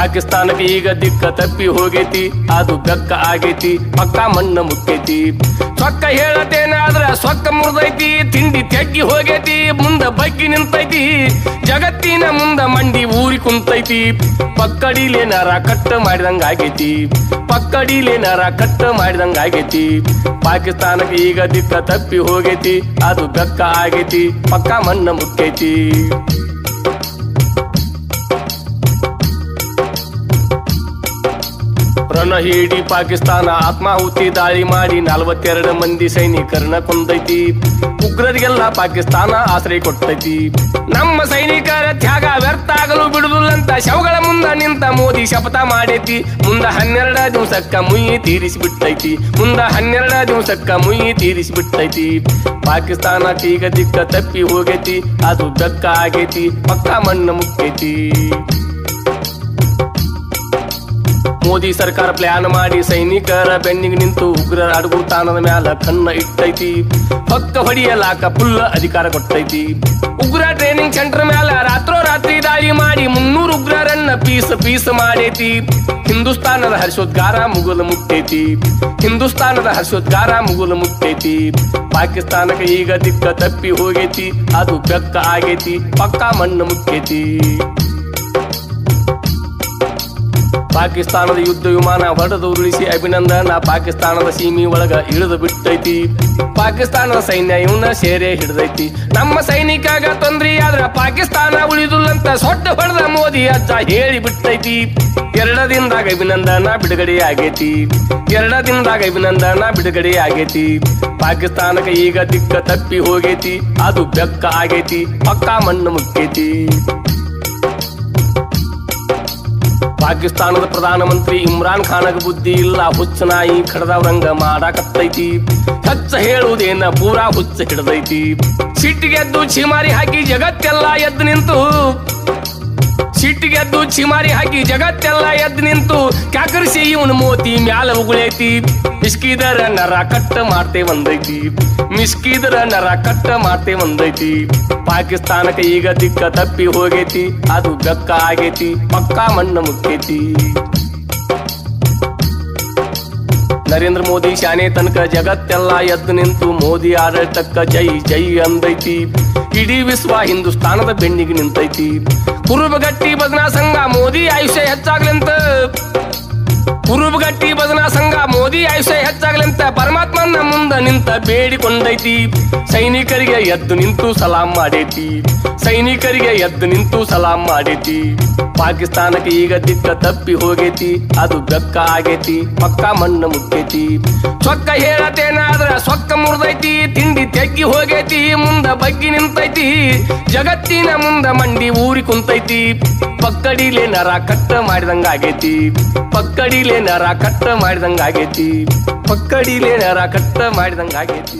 ಪಾಕಿಸ್ತಾನಕ್ಕೆ ಈಗ ದಿಕ್ಕ ತಪ್ಪಿ ಹೋಗೈತಿ, ಅದು ಬೆಕ್ಕ ಆಗೈತಿ, ಪಕ್ಕ ಮಣ್ಣ ಮುಕ್ಕೈತಿ. ಸೊಕ್ಕ ಹೇಳತೇನಾದ್ರ ಸೊಕ್ಕ ಮುರಿದೈತಿ, ತಿಂಡಿ ತೆಗ್ಗಿ ಹೋಗೈತಿ, ಮುಂದ ಬಗ್ಗಿ ನಿಂತೈತಿ, ಜಗತ್ತಿನ ಮುಂದ ಮಂಡಿ ಊರಿ ಕುಂತೈತಿ. ಪಕ್ಕಡಿಲೆ ನರ ಕಟ್ಟ ಮಾಡಿದಂಗ ಆಗೈತಿ, ಪಕ್ಕಡಿಲೆ ನರ ಕಟ್ಟ ಮಾಡಿದಂಗ ಆಗೈತಿ. ಪಾಕಿಸ್ತಾನಕ್ಕೆ ಈಗ ದಿಕ್ಕ ತಪ್ಪಿ ಹೋಗೈತಿ, ಅದು ಬೆಕ್ಕ ಆಗೈತಿ, ಪಕ್ಕ ಮಣ್ಣ ಮುಕ್ಕೈತಿ. ರಣ ಹಿಡಿ ಪಾಕಿಸ್ತಾನ ಆತ್ಮಾಹುತಿ ದಾಳಿ ಮಾಡಿ ನಲವತ್ತೆರಡು ಮಂದಿ ಸೈನಿಕರನ್ನ ಕೊಂದೈತಿ. ಉಗ್ರರಿಗೆಲ್ಲ ಪಾಕಿಸ್ತಾನ ಆಶ್ರಯ ಕೊಟ್ಟೈತಿ ನಮ್ಮ ಸೈನಿಕರ ತ್ಯಾಗ ವ್ಯರ್ಥ ಆಗಲು ಬಿಡುದಿಲ್ಲಂತ ಶವಗಳ ಮುಂದ ನಿಂತ ಮೋದಿ ಶಪಥ ಮಾಡೈತಿ. ಮುಂದ ಹನ್ನೆರಡ ದಿವಸಕ್ಕ ಮುಯಿ ತೀರಿಸಿ ಬಿಟ್ಟೈತಿ ಮುಂದ ಹನ್ನೆರಡ ದಿವಸಕ್ಕ ಮುಯಿ ತೀರಿಸಿ ಬಿಟ್ಟೈತಿ ಪಾಕಿಸ್ತಾನ ಈಗ ದಿಕ್ಕ ತಪ್ಪಿ ಹೋಗೈತಿ. ಅದು ಬೆಕ್ಕ ಆಗೈತಿ. ಪಕ್ಕ ಮಣ್ಣು ಮುಕ್ಕೈತಿ. ಮೋದಿ ಸರ್ಕಾರ ಪ್ಲಾನ್ ಮಾಡಿ ಸೈನಿಕರ ಬೆನ್ನಿಗೆ ನಿಂತು ಉಗ್ರರ ಅಡಗುತಾನದ ಮ್ಯಾಲ ಕಣ್ಣ ಇಟ್ಟೈತಿ. ಪಕ್ಕ ಹೊಡಿಯಲಾಕ ಫುಲ್ ಅಧಿಕಾರ ಕೊಟ್ಟೈತಿ. ಉಗ್ರ ಟ್ರೈನಿಂಗ್ ಸೆಂಟರ್ ಮ್ಯಾಲ ರಾತ್ರೋ ರಾತ್ರಿ ದಾಳಿ ಮಾಡಿ ಮುನ್ನೂರು ಉಗ್ರರನ್ನ ಪೀಸ್ ಪೀಸ್ ಮಾಡೈತಿ. ಹಿಂದೂಸ್ತಾನದ ಹರ್ಷೋದ್ಗಾರ ಮುಗುಲು ಮುಟ್ಟೈತಿ. ಹಿಂದೂಸ್ತಾನದ ಹರ್ಷೋದ್ಗಾರ ಮುಗುಲು ಮುಟ್ಟೈತಿ. ಪಾಕಿಸ್ತಾನಕ್ಕೆ ಈಗ ದಿಕ್ಕ ತಪ್ಪಿ ಹೋಗೈತಿ. ಅದು ಬೆಕ್ಕ ಆಗೈತಿ. ಪಕ್ಕ ಮಣ್ಣು ಮುಕ್ಕೈತಿ. ಪಾಕಿಸ್ತಾನದ ಯುದ್ಧ ವಿಮಾನ ಹೊಡೆದು ಉರುಳಿಸಿ ಅಭಿನಂದನ. ಪಾಕಿಸ್ತಾನದ ಸೀಮಿ ಒಳಗ ಇಳಿದು ಬಿಟ್ಟೈತಿ. ಪಾಕಿಸ್ತಾನದ ಸೈನ್ಯ ಇವನ್ನ ಸೇರೆ ಹಿಡ್ದೈತಿ. ನಮ್ಮ ಸೈನಿಕಾಗ ತೊಂದ್ರಿ ಆದ್ರ ಪಾಕಿಸ್ತಾನ ಉಳಿದುಲ್ಲಂತ ಸೊಟ್ಟ ಹೊಡೆದ ಮೋದಿ ಅಜ್ಜ ಹೇಳಿ ಬಿಟ್ಟೈತಿ. ಎರಡ ದಿನದಾಗ ಅಭಿನಂದನ ಬಿಡುಗಡೆ ಆಗೈತಿ. ಎರಡ ದಿನದಾಗ ಅಭಿನಂದನ ಬಿಡುಗಡೆ ಆಗೈತಿ. ಪಾಕಿಸ್ತಾನಕ್ಕೆ ಈಗ ದಿಕ್ಕ ತಪ್ಪಿ ಹೋಗೈತಿ. ಅದು ಬೆಕ್ಕ ಆಗೈತಿ. ಪಕ್ಕ ಮಣ್ಣು ಮುಕ್ಕೈತಿ. ಪಾಕಿಸ್ತಾನದ ಪ್ರಧಾನಮಂತ್ರಿ ಇಮ್ರಾನ್ ಖಾನಗ ಬುದ್ಧಿ ಇಲ್ಲ, ಹುಚ್ಚ ನಾಯಿ ಕಡದವರಂಗ ಮಾಡಾಕತ್ತೈತಿ. ಹಚ್ಚ ಹೇಳುವುದೇನ ಪೂರಾ ಹುಚ್ಚ ಹಿಡದೈತಿ. ಸಿಟ್ಟಿಗೆದ್ದು ಛೀಮಾರಿ ಹಾಕಿ ಜಗತ್ತೆಲ್ಲ ಎದ್ದು ನಿಂತು ಸಿಟ್ಟಿಗೆದ್ದು ಚಿಮಾರಿ ಹಾಕಿ ಜಗತ್ತೆಲ್ಲ ಎದ್ದು ನಿಂತು ಕ್ಯಾಕರಿಸಿ ಇವನು ಮೋತಿ ಮ್ಯಾಲ ಉಗುಳೈತಿ. ಮಿಸ್ಕಿದರ ನರ ಕಟ್ಟ ಮಾಡ್ತೇ ಒಂದೈತಿ. ಮಿಸ್ಕಿದರ ನರ ಕಟ್ಟ ಮಾಡ್ತೇ ಒಂದೈತಿ. ಪಾಕಿಸ್ತಾನಕ್ಕೆ ಈಗ ದಿಕ್ಕ ತಪ್ಪಿ ಹೋಗೈತಿ. ಅದು ಬೆಕ್ಕ ಆಗೈತಿ. ಪಕ್ಕಾ ಮಣ್ಣು ಮುಕ್ಕೈತಿ. ನರೇಂದ್ರ ಮೋದಿ ಶಾನೆ ತನಕ ಜಗತ್ತೆಲ್ಲ ಎದ್ದು ನಿಂತು ಮೋದಿ ಆಡಳಿತಕ್ಕ ಜೈ ಜೈ ಅಂದೈತಿ. ಇಡೀ ವಿಶ್ವ ಹಿಂದೂಸ್ತಾನದ ಬೆನ್ನಿಗೆ ನಿಂತೈತಿ. ಕುರುಬಗಟ್ಟಿ ಭಜನಾ ಸಂಘ ಮೋದಿ ಆಯುಷ್ಯ ಹೆಚ್ಚಾಗ್ಲಂತ ಕುರುಬಗಟ್ಟಿ ಪರಮಾತ್ಮನ ಮುಂದ ನಿಂತ ಬೇಡಿಕೊಂಡೈತಿ. ಸೈನಿಕರಿಗೆ ಎದ್ದು ನಿಂತು ಸಲಾಂ ಮಾಡೈತಿ. ಸೈನಿಕರಿಗೆ ಎದ್ದು ನಿಂತು ಸಲಾಂ ಮಾಡೈತಿ. ಪಾಕಿಸ್ತಾನಕ್ಕೆ ಈಗ ದಿಕ್ಕ ತಪ್ಪಿ ಹೋಗೈತಿ. ಅದು ಬೆಕ್ಕ ಆಗೈತಿ. ಪಕ್ಕ ಮಣ್ಣು ಮುಕ್ಕೈತಿ ಸೊಕ್ಕ ಹೇಳತೇನಾದ್ರ ಸೊಕ್ಕ ಮುರಿದೈತಿ. ತಿಂಡಿ ತೆಗ್ಗಿ ಹೋಗೈತಿ. ಮುಂದ ಬಗ್ಗಿ ನಿಂತೈತಿ. ಜಗತ್ತಿನ ಮುಂದ ಮಂಡಿ ಊರಿ ಕುಂತೈತಿ. ಪಕ್ಕಡಿಲೆ ನರ ಕಟ್ಟ ಮಾಡಿದಂಗ ಆಗೈತಿ ಪಕ್ಕಡಿಲೆ ನರ ಕಟ್ಟ ಮಾಡಿದಂಗ ಆಗೈತಿ ಪಕ್ಕಡಿಲೆ ನರ ಕಟ್ಟ ಮಾಡಿದಂಗ ಆಗೈತಿ